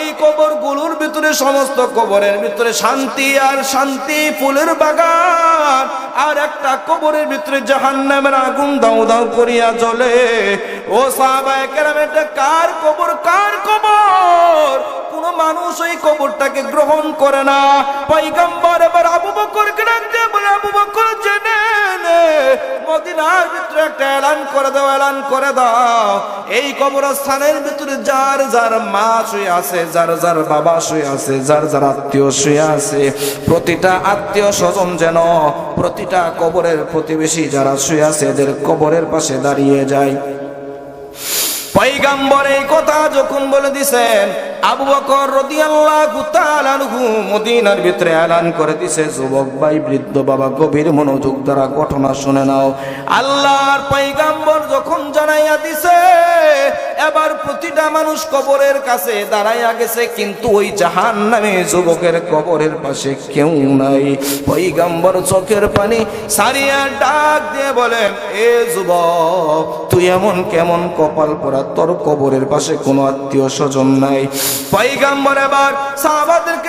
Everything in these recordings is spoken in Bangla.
এই কবরগুলোর ভিতরে সমস্ত কবরের ভিতরে শান্তি আর শান্তি, ফুলের বাগান। আর একটা কবরের ভিতরে জাহান নামের আগুন দাও দাও করিয়া চলে ও সাহবায় কেরাম, এটা কার কবর? কার কবর? মানুষ ওই কবরটাকে গ্রহণ করে না। পয়গম্বর এবার আবু দিয়ে বলে, আবু বকর, জেনে মদিনার ভিতরে একটা এলান করে দাও, এলান করে দাও। এই কবরস্থানের ভিতরে যার যার মা শুয়ে আছে, যার যার বাবা শুয়ে আছে, যার যার আত্মীয় শুয়ে আছে, প্রতিটা আত্মীয় স্বজন যেন প্রতিটা কবরের প্রতিবেশী যারা শুয়ে আছে, এদের কবরের পাশে দাঁড়িয়ে যায়। পৈগাম্বর এই কথা যখন বলে দিছেন আবু বকর রাদিয়াল্লাহু তাআলা আনহু মদিনার ভিতরে এলান করে দিছে, যুবক ভাই, বৃদ্ধ বাবা, গভীর মনোযোগ দ্বারা ঘটনা শুনে নাও। আল্লাহর পৈগাম্বর যখন জানাইয়া দিছে, এবার প্রতিটা মানুষ কবরের কাছে দাঁড়াইয়া গেছে, কিন্তু ওই জাহান নামে যুবকের কবরের পাশে কেউ নাই। পৈগাম্বর চোখের পানি সারিয়া ডাক দিয়ে বলেন এ যুবক, তুই এমন কেমন কপাল পরা? তোর কবরের পাশে কোনো আত্মীয় স্বজন নাই। পৈগাম্বর এবার সাহাবাদেরকে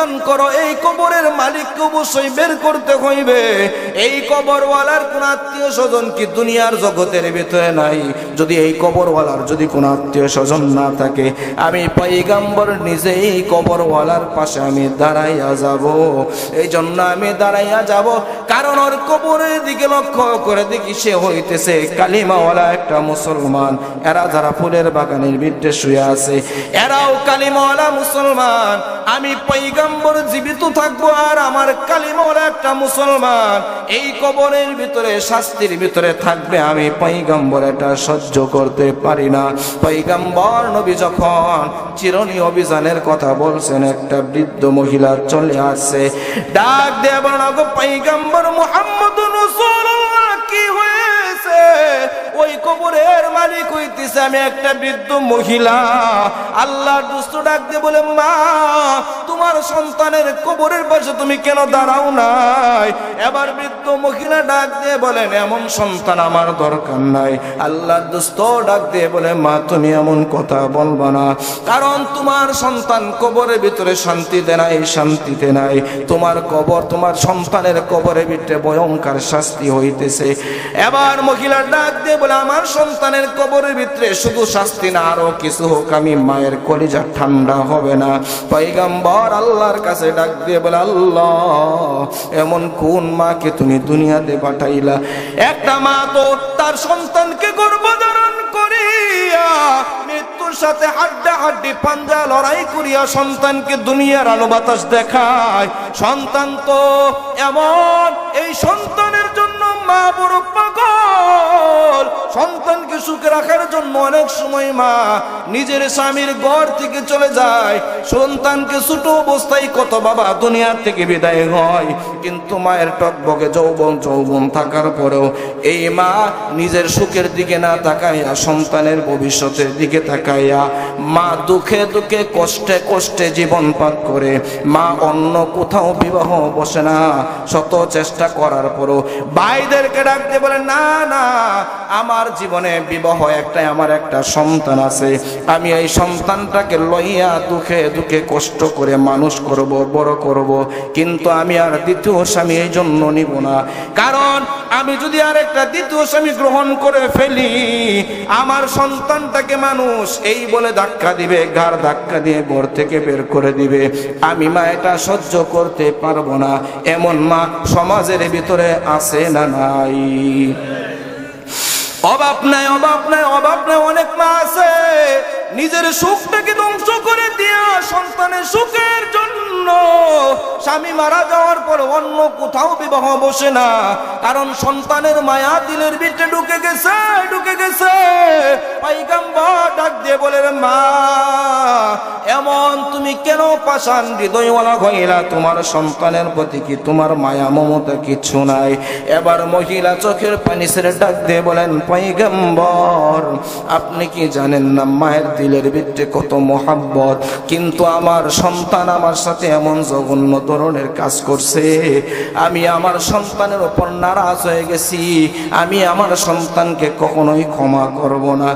অভিযান করো, এই কবরের মালিককে অবশ্যই বের করতে হইবে। এই কবরওয়ালার কোন আত্মীয় স্বজন কি দুনিয়ার জগতের ভিতরে নাই? যদি এই কবরওয়ালার যদি কোন আত্মীয় স্বজন না থাকে, আমি পৈগাম্বর নিজে এই কবরওয়ালার পাশে আমি দাঁড়াইয়া যাব। এই জন্য আমি দাঁড়াইয়া যাব, কারণ ওর কবরের দিকে লক্ষ্য করে দেখি সে হইতেছে কালিমাওয়ালা একটা মুসলমান। এরা যারা ফুলের বাগানের ভিতরে শুয়ে আছে, এরাও কালিমাওয়ালা মুসলমান। আমি পৈগম্বর জীবিত থাকব আর আমার কালিমাওয়ালা একটা মুসলমান। এই কবরের ভিতরে, শাস্তির ভিতরে থাকবে আমি পৈগম্বর, এটা সহ্য করতে পারি না। পৈগম্বর নবী যখন চিরনি অভিযানের কথা বলছেন, একটা বৃদ্ধ মহিলা চলে আসছে। ডাক দেব পৈগম্বর মোহাম্মদ কি হয়েছে? ওই কবরের মালিক হইতেছে, আমি একটা বৃদ্ধ মহিলা। আল্লাহর দুষ্ট ডাক দিয়ে বলে, মা, তোমার সন্তানের কবরের পাশে তুমি কেন দাঁড়াও নাই? এবার বৃদ্ধ মহিলা ডাক দিয়ে বলেন, এমন সন্তান আমার দরকার নাই। আল্লাহর দুষ্ট ডাক দিয়ে বলে, মা, তুমি এমন কথা বলবা না। কারণ তোমার সন্তান কবরের ভিতরে শান্তিতে নাই শান্তিতে নাই। তোমার কবর, তোমার সন্তানের কবরের ভিতরে ভয়ঙ্কর শাস্তি হইতেছে। এবার মহিলা ডাক দিয়ে বলে আমার সন্তানের কবরের ভিতরে শুধু শাস্তি না, আরও কিছু হোক, আমি মায়ের কলিজা ঠান্ডা হবে না। পৈগম্বর আল্লাহর কাছে ডাক দিয়ে বলে, আল্লাহ, এমন কোন মাকে তুমি দুনিয়াতে পাঠাইলা? একটা মা তো তার সন্তানকে গর্ভধারণ করিয়া, মৃত্যুর সাথে হাড্ডা হাড্ডি পাঞ্জা লড়াই করিয়া সন্তানকে দুনিয়ার আলো বাতাস দেখায়। সন্তান তো এমন, এই সন্তানের জন্য মা বড় পাগল সন্তানকে সুখে রাখার জন্য অনেক সময় মা নিজের স্বামীর ঘর থেকে চলে যায়। সন্তানকে ছোট অবস্থায় কত বাবা দুনিয়ার থেকে বিদায় হয়। কিন্তু মায়ের টকবকে যৌবন যৌবন থাকার পরেও এই মা নিজের সুখের দিকে না তাকাইয়া সন্তানের ভবিষ্যতের দিকে তাকাইয়া মা দুঃখে দুঃখে কষ্টে কষ্টে জীবন পার করে। মা অন্য কোথাও বিবাহ বসে না। শত চেষ্টা করার পরও ভাইদেরকে ডাকতে বলে, না না, আমার জীবনে বিবাহ একটাই, আমার একটা সন্তান আছে। আমি এই সন্তানটাকে লইয়া দুঃখে দুঃখে কষ্ট করে মানুষ করব, বড় করব। কিন্তু আমি আর দ্বিতীয় স্বামী এই জন্য নিব না। কারণ আমি যদি আর একটা দ্বিতীয় স্বামী গ্রহণ করে ফেলি, আমার সন্তানটাকে মানুষ এই বলে ধাক্কা দিবে, ঘাড় ধাক্কা দিয়ে ঘর থেকে বের করে দিবে। আমি মা, এটা সহ্য করতে পারব না। এমন মা সমাজের ভিতরে আছে না নাই? অভাব নাই অভাব নাই অভাব নাই অনেক মা আছে। নিজের সুখটাকে ধ্বংস করে দিয়া সন্তানের সুখের জন্য স্বামী মারা যাওয়ার পর অন্য কোথাও বিবাহ বসে না। কারণ সন্তানের মায়া দিলের ভিতরে ঢুকে গেছে ঢুকে গেছে। পাইগাম্বার ডাক দিয়ে বলে মা, এমন তুমি কেন পাশান হৃদয়ওয়ালা হইলা? তোমার সন্তানের প্রতি কি তোমার মায়া, মমতা কিছু নাই? এবার মহিলা চোখের পানি ছেড়ে ডাক দিয়ে বলেন পৈগম্বর আপনি কি জানেন না, মায়ের দিলের ভিতরে কত মোহাব্বত। কিন্তু আমার সন্তান আমার সাথে এমন জঘন্য ধরনের কাজ করছে। আমি আমার সন্তানের ওপর নারাজ হয়ে গেছি। আমি আমার সন্তানকে কখনোই ক্ষমা করব না।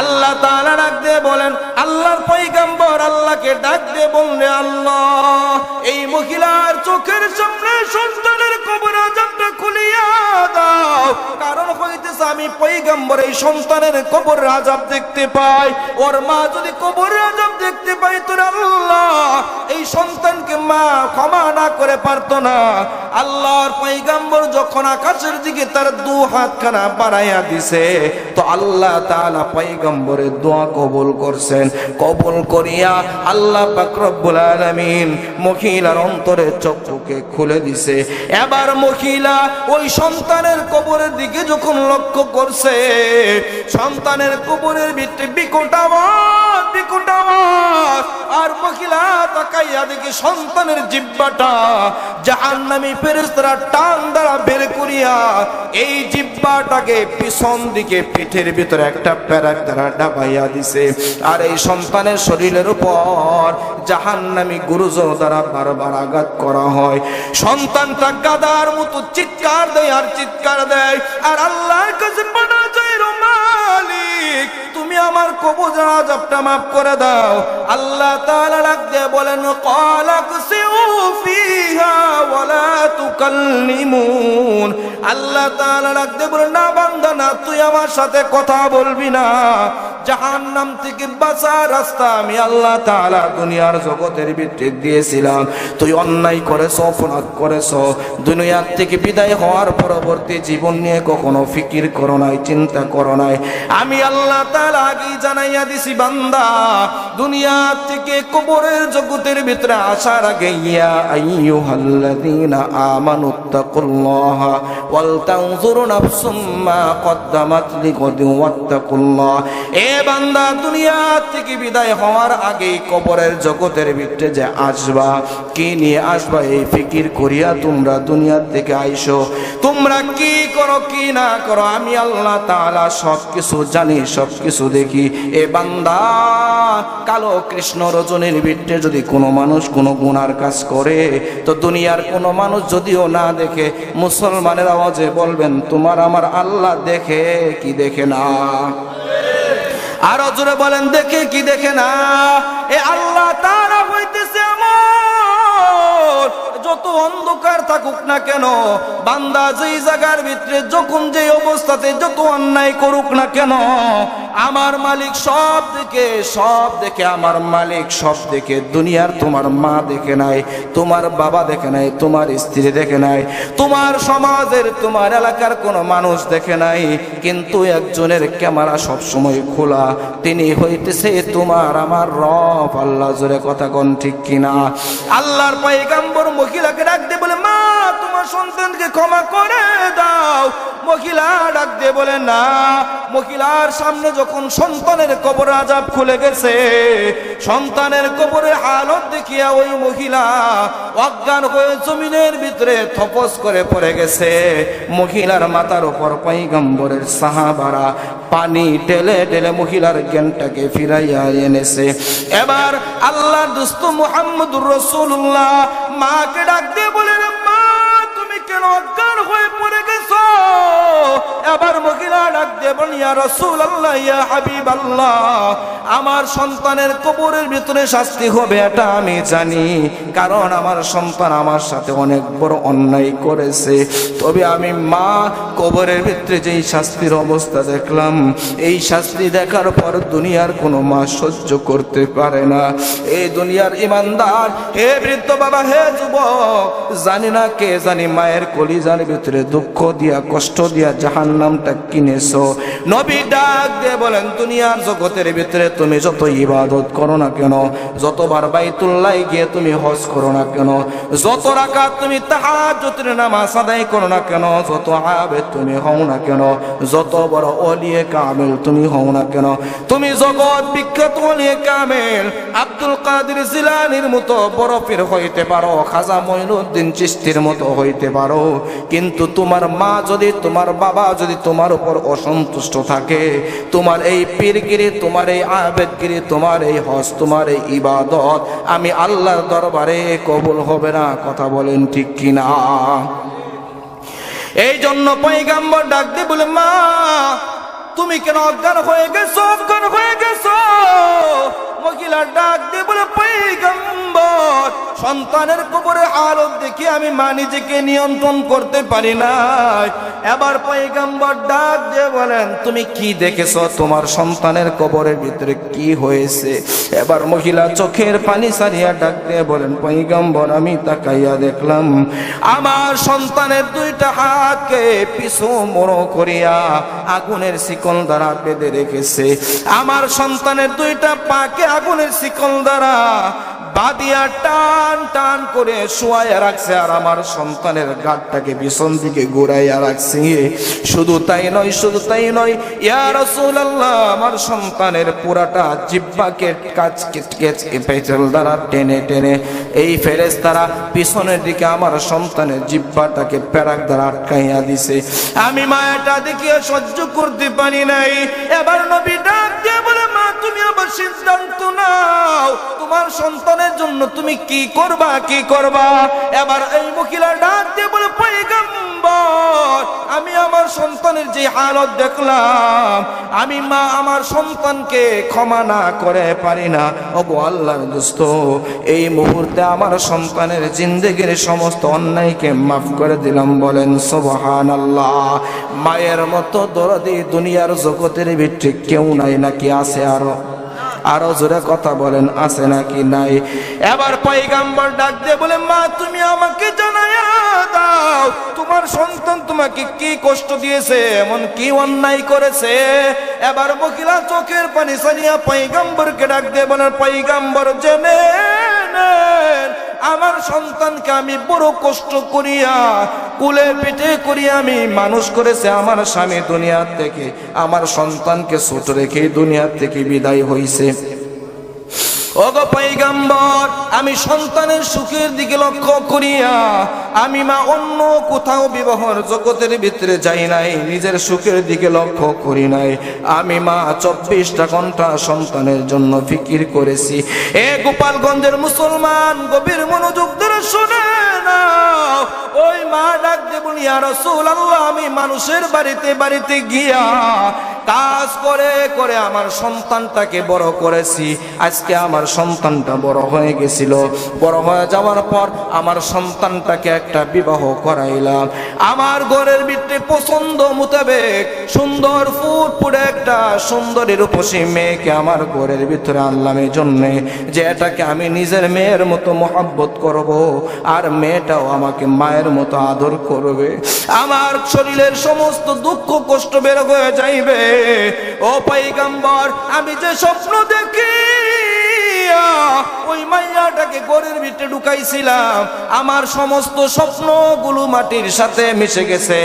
আল্লাহ তাআলা ডাক দিয়ে বলেন, আল্লাহর পয়গাম্বর আল্লাহকে ডাক দিয়ে বললে আল্লাহ, এই মহিলার চোখের সামনে সন্তানের কবর আজাবটা খুলিয়া দাও। কারণ হইতেছে আমি পয়গাম্বর এই সন্তানের কবর আজাব দেখতে পাই। ওর মা যদি কবরে আজাব দেখতে পাই তোর আল্লাহ, এই সন্তানকে মা ক্ষমা না করে পারতো না। আল্লাহর পয়গাম্বর যখন আকাশের দিকে তার দু হাতখানা বাড়াইয়া দিছে, তো আল্লাহ তাআলা পয়গম্বরের দোয়া কবুল করছেন। কবুল করিয়া আল্লাহ পাক আলামিন মহিলার অন্তরের চক্ষুকে খুলে দিছে। এবার মহিলা ওই সন্তানের কবরের দিকে যখন লক্ষ্য করছে, সন্তানের কবরের ভিত্তি বিকট আওয়াজ, বিকট আর মহিলা তাকাইয়া দেখি সন্তানের জিব্বাটা জাহান্নামী ফেরেশতারা টান দ্বারা বের করিয়া এই জিব্বাটাকে পিছন দিকে পিঠের ভিতরে একটা প্যারাক দ্বারা ডাবাইয়া দিছে। আর এই সন্তানের শরীরের উপর জাহান্নামি গুরুজ দ্বারা বারবার আঘাত করা হয়। সন্তানটা গাদার মতো চিৎকার দেয় আর চিৎকার দেয়। আর আল্লাহর কাছে আমার কবুজা আজাবটা মাফ করে দাও। আল্লাহ তাআলা ডাক বলেন ক্বালাক ফিহা আল্লাহ তাআলা ডাক বলেন, না বান্দা তুই আমার সাথে কথা বলবি না। জাহান্নাম থেকে বাঁচার রাস্তা আমি আল্লাহ তাআলা দুনিয়ার জগতের ভিতরে দিয়েছিলাম। তুই অন্যায় করেছ, অপরাধ করেছ। দুনিয়ার থেকে বিদায় হওয়ার পরবর্তী জীবন নিয়ে কখনো ফিকির করো নাই, চিন্তা করো নাই। আমি আল্লাহ তাআলা আগেই জানাইয়া দিছি, বান্দা, দুনিয়া থেকে কবরের জগতের ভিতরে আসার আগে এ বান্দা, দুনিয়া থেকে বিদায় হওয়ার আগে কবরের জগতের ভিতরে যে আসবা, কি নিয়ে আসবা এই ফিকির করিয়া তোমরা দুনিয়া থেকে আইসো। তোমরা কি করো, কি না করো, আমি আল্লাহ তাআলা সব কিছু জানি সব কিছু দেখি। এ বান্দা, কালো কৃষ্ণ রজনীর ভিতরে যদি কোনো মানুষ কোনো গুনার কাজ করে, তো দুনিয়ার কোনো মানুষ যদিও না দেখে, মুসলমানের আওয়াজে বলবেন, তোমার আমার আল্লাহ দেখে কি দেখে না? আরও জোরে বলেন, দেখে কি দেখে না? এ আল্লাহ যত অন্ধকার থাকুক না কেন, বান্দা যেই জায়গার ভিতরে যখন যে অবস্থাতে যত অন্যায় করুক না কেন, আমার মালিক সব দেখে সব দেখে, আমার মালিক সব দেখে, দুনিয়ার তোমার মা দেখে নাই, তোমার বাবা দেখে নাই, তোমার স্ত্রী দেখে নাই, তোমার সমাজের, তোমার এলাকার কোনো মানুষ দেখে নাই, কিন্তু একজনের ক্যামেরা সব সময় খোলা, তিনি হইতেছে তোমার আমার রব। আল্লাহ জোরে কথা কন ঠিক কিনা? আল্লাহর পাইগাম্বর মহিলাকে ডাক দিয়ে বলে মা তোমার সন্তানকে ক্ষমা করে দাও। মহিলা ডাক দিয়ে বলে, না, মহিলার সামনে যখন সন্তানের কবর আজাব খুলে গেছে, সন্তানের কবরের হালত দেখিয়া ওই মহিলা অজ্ঞান হয়ে জমিনের ভিতরে থপস করে পড়ে গেছে। মহিলার মাথার উপর পাইগাম্বরের সাহাবারা পানি ঢেলে ঢেলে মহিলার জ্ঞানটাকে ফিরাইয়া এনেছে। এবার আল্লাহ দুস্ত মুহাম্মদুর রসুল্লাহ মাকে ডাক দিয়ে কেন অজ্ঞান হয়ে পড়ে গেছো। এবার মহিলা ডাক দিয়ে বলেন, ইয়া রসুল আল্লাহ ইয়া হাবিব আল্লাহ আমার সন্তানের কবরের ভিতরে শাস্তি হবে, এটা আমি জানি। কারণ আমার সন্তান আমার সাথে অনেক বড় অন্যায় করেছে। তবে আমি মা, কবরের ভিতরে যেই শাস্তির অবস্থা দেখলাম, এই শাস্তি দেখার পর দুনিয়ার কোনো মা সহ্য করতে পারে না। এই দুনিয়ার ইমানদার, হে বৃদ্ধ বাবা, হে যুবক, জানি না কে জানি মায়ের কলিজার ভিতরে দুঃখ দিয়া, কষ্ট দিয়া জাহান নামটা কিনেছো? নবী ডাক দিয়ে বলেন, দুনিয়ার জগতের ভিতরে তুমি যত ইবাদত করো না কেন, যতবার বাইতুল্লাহ গিয়ে তুমি হজ করো না কেন, যত রাকাত তুমি তাহাজ্জুদের নামাজ আদায় করো না কেন, যত আবেদ তুমি হও না কেন, যত বড় অলিয়ে কামেল তুমি হও না কেন, তুমি জগৎ বিখ্যাত অলিয়ে কামেল, আব্দুল কাদের জিলানির মতো বরফের হইতে পারো, খাজা মঈনুদ্দিন চিস্তির মতো হইতে পারো, কিন্তু তোমার মা যদি তোমার বাবা যদি তোমার উপর অসন্তুষ্ট থাকে, তোমার এই পীরগিরি, তোমার এই আবেদগিরি, তোমার এই হজ, তোমার এই ইবাদত, আমি আল্লাহর দরবারে কবুল হবে না, কথা বলেন ঠিক কিনা? এই জন্য পৈগাম্বর ডাক দিয়ে বলে, মা, তুমি কেন অজ্ঞান হয়ে গেছো? অজ্ঞান হয়ে গেছো? মহিলা ডাক দিয়ে বলে, পৈগম্বর, সন্তানের কবরে আলোক দেখে আমি মা নিজেকে নিয়ন্ত্রণ করতে পারি না এবার পৈগম্বর ডাক দিয়ে বলেন, তুমি কি দেখেছ? তোমার সন্তানের কবরের ভিতরে কি হয়েছে? এবার মহিলা চোখের পানি সারিয়া ডাক দিয়ে বলেন, পৈগম্বর, আমি তাকাইয়া দেখলাম, আমার সন্তানের দুইটা হাতকে পিছু মোড়ো করিয়া আগুনের শিকল দ্বারা বেঁধে রেখেছে। আমার সন্তানের দুইটা পাকে আগুনের শিকল দ্বারা বাদিয়া টান টান করে শোয়াইয়া রাখছে আর আমার সন্তানের গাঠটাকে পিছন দিকে ঘুরাইয়া রাখছে। শুধু তাই নয়, শুধু তাই নয়, ইয়া রাসূলুল্লাহ, আমার সন্তানের পুরাটা জিব্বাকে কাজ পেছল দ্বারা টেনে টেনে এই ফেরেশতারা পিছনের দিকে আমার সন্তানের জিব্বাটাকে প্যারাক দ্বারা আটকাইয়া দিছে। আমি মায়াটা দেখিয়ে সহ্য করতে পারি নাই। এবার নবী ডাক দিয়ে বলে, মা, তুমি আবার সিদ্ধান্ত নাও। তোমার সন্তানের জন্য তুমি কি করবা কি করবা? এবার এই মহিলা ডাক দিয়ে বলে, পয়গম্বর, আমি আমার সন্তানের যে হালত দেখলাম, আমি মা আমার সন্তানকে ক্ষমা না করে পারি না। ওগো আল্লাহ দোস্ত, এই মুহূর্তে আমার সন্তানের জিন্দগির সমস্ত অন্যায়কে মাফ করে দিলাম। বলেন সোবহান আল্লাহ মায়ের মতো দরদি দুনিয়ার জগতের ভিত্তিক কেউ নাই নাকি? আছে আরও? আরও জোরে কথা বলেন, আছে নাকি নাই? এবার পয়গাম্বর ডাক দিয়ে বলে, মা, তুমি আমাকে জানাইয়া দাও, তোমার সন্তান তোমাকে কি কষ্ট দিয়েছে, এমন কি অন্যায় করেছে? এবার মহিলা চোখের পানি সারিয়া পয়গাম্বরকে ডাক দিয়ে বলেন পাইগাম্বর জেনে নেন আমার সন্তানকে আমি বড় কষ্ট করিয়া, কুলে পিঠে করিয়া আমি মানুষ করেছে আমার স্বামী দুনিয়ার থেকে। আমার সন্তানকে ছোট রেখে দুনিয়ার থেকে বিদায় হইছে। অগ আমি সন্তানের সুখের দিকে লক্ষ্য করিয়া আমি মা অন্য কোথাও বিবাহর জগতের ভিতরে যাই নাই, নিজের সুখের দিকে লক্ষ্য করি নাই। আমি মা চব্বিশটা ঘণ্টা সন্তানের জন্য ফিকির করেছি। এ গোপালগঞ্জের মুসলমান গভীর মনোযোগ ধরে শুনে না ওই মা ডাক দে বলি আর আল্লাহ আমি মানুষের বাড়িতে বাড়িতে গিয়া কাজ করে করে আমার সন্তানটাকে বড় করেছি। আজকে আমার সন্তানটা বড় হয়ে গেছিল। বড় হয়ে যাওয়ার পর আমার সন্তানটাকে একটা বিবাহ করাইলাম। আমার ঘরের ভিতরে পছন্দ মোতাবেক সুন্দর ফুট ফুটে একটা সুন্দরী রূপসী মেয়েকে আমার ঘরের ভিতরে আনলাম এই জন্যে যে এটাকে আমি নিজের মেয়ের মতো মহাব্বত করব আর মেয়েটাও আমাকে মায়ের মতো আদর করবে। আমার শরীরের সমস্ত দুঃখ কষ্ট বের হয়ে যাইবে। ও পাইগাম্বর আমি যে স্বপ্ন দেখি গড়ের ঢুকাইছিলাম। আমার সমস্ত স্বপ্নগুলো মাটির সাথে মিশে গেছে।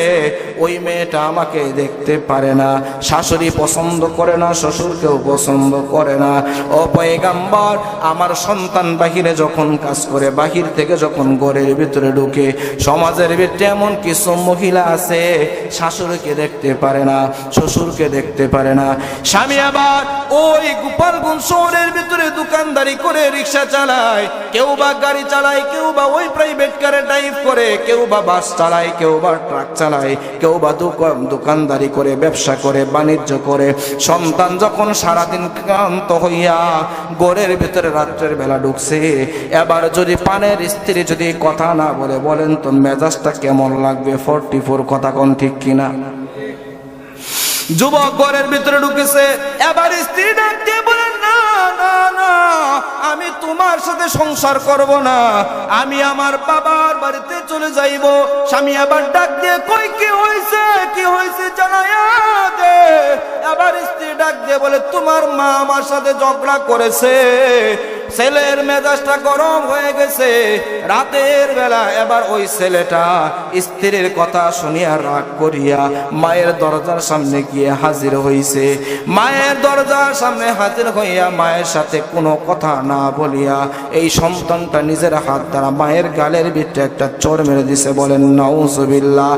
ওই মেয়েটা আমাকে দেখতে পারে না। শাশুড়ি পছন্দ করে না, শ্বশুরকেও পছন্দ করে না। ও পয়গাম্বর, আমার সন্তান বাহিরে যখন কাজ করে, বাহির থেকে যখন ঘরের ভিতরে ঢুকে, সমাজের ভিতরে এমন কিছু মহিলা আছে, শাশুড়িকে দেখতে পারে না, শ্বশুরকে দেখতে পারে না। স্বামী আবার ওই গোপালগঞ্জ শহরের ভিতরে দোকানদারি করে রিক্সা চালায়, কেউ বা গাড়ি চালায়, কেউ বা ওই প্রাইভেট কারে ড্রাইভ করে, কেউ বা বাস চালায়, কেউ বা ট্রাক চালায়, কেউ বা দোকান দোকানদারি করে, ব্যবসা করে, বাণিজ্য করে। সন্তান যখন সারাদিন ক্লান্ত হইয়া গোরের ভিতরে রাত্রের বেলা ঢুকছে, এবার যদি পানের স্ত্রী যদি কথা না বলে, বলেন তো মেজাজটা কেমন লাগবে? ফোরটি ফোর কথা কোন ঠিক কিনা? যুবক ঘরের ভিতরে ঢুকেছে। এবার স্ত্রী ডাক দিয়ে বলে, না না না, আমি তোমার সাথে সংসার করব না। আমি আমার বাবার বাড়িতে চলে যাইব। স্বামী আবার ডাক দিয়ে, কই, কি হয়েছে কি হয়েছে জানায়া দে। এবার স্ত্রী ডাক দিয়ে বলে, তোমার মা আমার সাথে ঝগড়া করেছে। ছেলের মেজাজটা গরম হয়ে গেছে। রাতের বেলা এবার ওই ছেলেটা স্ত্রীর কথা শুনিয়া রাগ করিয়া মায়ের দরজার সামনে গিয়ে হাজির হইছে। মায়ের দরজার সামনে হাজির হইয়া মায়ের সাথে কোনো কথা না বলিয়া এই সন্তানটা নিজের হাত দ্বারা মায়ের গালের ভিতরে একটা চোর মেরে দিছে বলেন, নাউজুবিল্লাহ।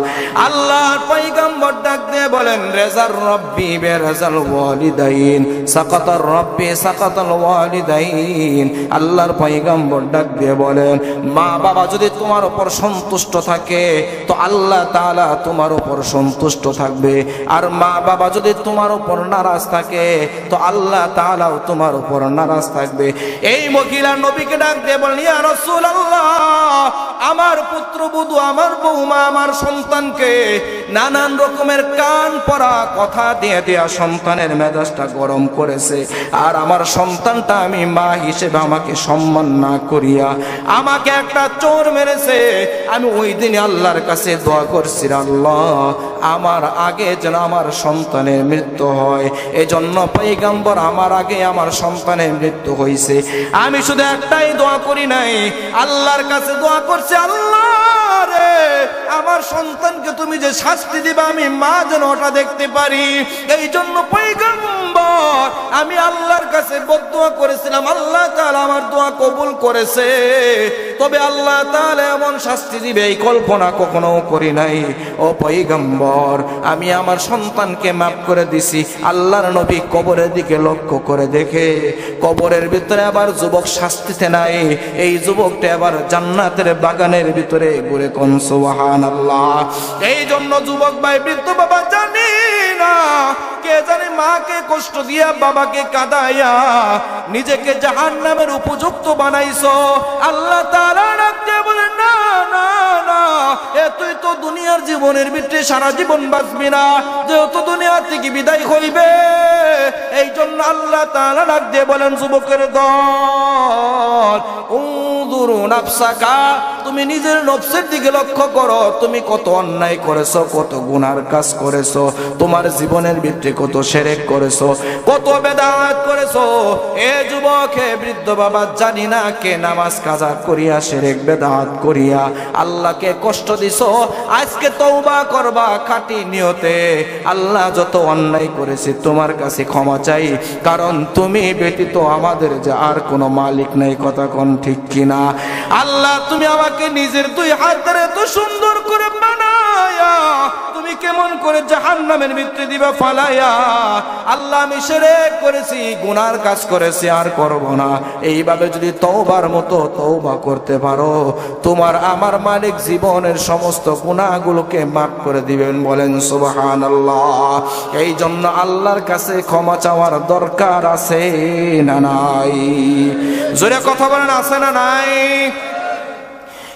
আল্লাহর পয়গম্বর ডাক দিয়ে বলেন, রেজার রব্বি বে রেজাল ওয়ালিদাইন, সাকাতার রব্বি সাকাতাল ওয়ালিদাইন। আল্লাহর পয়গম্বর ডাক দিয়ে বলেন, মা বাবা, যদি তোমার উপর সন্তুষ্ট থাকে, তো আল্লাহ তাআলা তোমার উপর সন্তুষ্ট থাকবে। আর মা বাবা, যদি তোমার উপর নারাজ থাকে, তো আল্লাহ তাআলাও তোমার উপর নারাজ থাকবে। এই মহিলা নবীকে ডাক দিয়ে বলেন রাসূলুল্লাহ, আমার পুত্রবধূ, আমার বৌমা আমার সন্তানকে নানান রকমের কান পরা কথা দিয়ে দেয়া সন্তানের মেজাজটা গরম করেছে। আর আমার সন্তানটা আমি মা হিসেবে আমাকে সম্মান না করিয়া আমাকে একটা চোর মেরেছে। আমি ওই দিন আল্লাহর কাছে দোয়া করছি, আল্লাহ, আমার আগে যেন আমার সন্তানের মৃত্যু হয়, এজন্য পৈগম্বর আমার আগে আমার সন্তানের মৃত্যু হয়েছে আমি শুধু একটাই দোয়া করি নাই, আল্লাহর কাছে দোয়া করছি, আল্লাহ রে আমার সন্তানকে তুমি যে শাস্তি দিবে, আমি মা যেন ওটা দেখতে পারি। এই জন্য পৈগম্বর আমি আল্লাহর কাছে বদুয়া করেছিলাম। আল্লাহ তাআলা আমার দোয়া কবুল করেছে। তবে আল্লাহ তাআলা এমন শাস্তি দিবে, এই কল্পনা কখনো করি নাই। ও পৈগম্বর আমি আমার সন্তানকে মাফ করে দিছি। আল্লাহর নবী কবরের দিকে লক্ষ্য করে দেখে, কবরের ভিতরে আবার যুবক শাস্তিতে নাই। এই যুবকটা আবার জান্নাতের বাগানের ভিতরে ঘুরে কোন এই জন্য যুবক ভাই, বৃদ্ধ বাবা জানি না, কে জানে মাকে কষ্ট দিয়া বাবাকে কাদাইয়া নিজেকে জাহান নামের উপযুক্ত বানাইছ। আল্লাহ তারা বলেন না তো দুনিয়ার জীবনের সারা জীবন বাঁচবি না। যেহেতু থেকে বিদায় হইবে এই জন্য আল্লাহ ডাক দিয়ে বলেন, যুবকের দল তুমি নিজের নফসের দিকে লক্ষ্য করো। তুমি কত অন্যায় করেছ, কত গুনার কাজ করেছ, তোমার জীবনের ভিতরে কত সেরেক করেছ, কত বেদাত করেছ। এ যুবক হে বৃদ্ধ বাবা জানি না কে নামাজ কাজা করিয়া, সেরেক বেদাত করিয়া আল্লাহকে কষ্ট দিস আজকে তৌবা করবা খাটি নিয়তে। আল্লাহ যত অন্যায় করেছে তোমার কাছে ক্ষমা চাই, কারণ তুমি ব্যতীত আমাদের যে আর কোনো মালিক নেই, কথা কোন ঠিক কিনা? আল্লাহ তুমি আমাকে নিজের দুই হাত ধরে এত সুন্দর করে বানায়া তুমি কেমন করে জাহান নামের ভিতরে দিবা? ফালাইয়া, আল্লাহ আমি সেরেক করেছি, গুনার কাজ করেছি, আর করব না। এইভাবে যদি তওবার মতো তওবা করতে পারো, তোমার আমার মালিক জীবনের সমস্ত গুনাহগুলোকে মাফ করে দিবেন, বলেন সুবাহান আল্লাহ এই জন্য আল্লাহর কাছে ক্ষমা চাওয়ার দরকার আছে না নাই? জোরে কথা বলেন, আছে না নাই?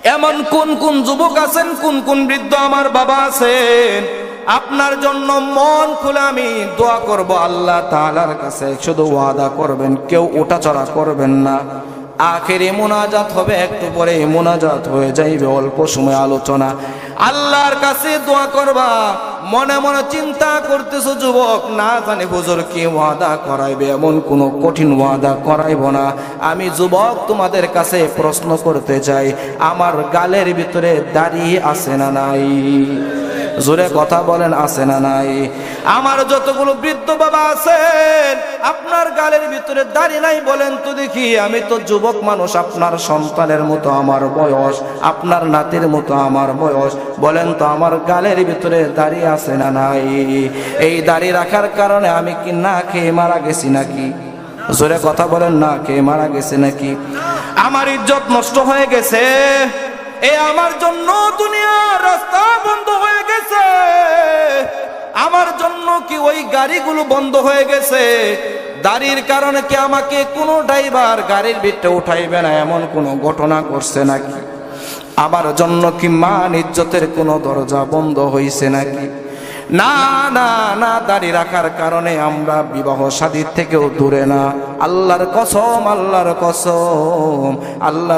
এমন কোন কোন যুবক আছেন, কোন কোন বৃদ্ধ আমার বাবা আছেন? আপনার জন্য মন খুলে আমি দোয়া করব আল্লাহ তাআলার কাছে, শুধু ওয়াদা করবেন, কেউ ওটা চড়া করবেন না। আখেরে মোনাজাত হবে, একটু পরে মোনাজাত হয়ে যাইবে, অল্প সময় আলোচনা। আল্লাহর কাছে দোয়া করবা মনে মনে চিন্তা করতেছো, যুবক, না জানি হুজুর কি ওয়াদা করাইবে, এমন কোনো কঠিন ওয়াদা করাইব না। আমি যুবক তোমাদের কাছে প্রশ্ন করতে চাই, আমার গালের ভিতরে দাড়ি আছে না নাই? জোরে কথা বলেন, আছে না নাই? আমার যতগুলো বৃদ্ধ বাবা আছেন, আপনার গালের ভিতরে দাঁড়িয়ে নাই বলেন তো দেখি, আমি তো যুবক মানুষ, আপনার সন্তানের মতো আমার বয়স, আপনার নাতির মতো আমার বয়স, বলেন তো আমার গালের ভিতরে দাঁড়িয়ে আছে না নাই? এই দাড়ি রাখার কারণে আমি কি না খেয়ে মারা গেছি নাকি? জোরে কথা বলেন, না খেয়ে মারা গেছে নাকি? আমার ইজ্জত নষ্ট হয়ে গেছে। এ আমার জন্য দুনিয়ার রাস্তা বন্ধ হয়ে গেছে। আমার জন্য কি ওই গাড়িগুলো বন্ধ হয়ে গেছে? দাড়ির কারণে কি আমাকে কোনো ড্রাইভার গাড়ির ভিতরে উঠাইবে না? এমন কোনো ঘটনা করছে নাকি? আমার জন্য কি মান ইজ্জতের কোনো দরজা বন্ধ হয়েছে নাকি? না না না, দাড়ি রাখার কারণে আমরা বিবাহ সাদীর থেকেও দূরে না। আল্লাহর কসম আল্লাহর কসম, আল্লাহ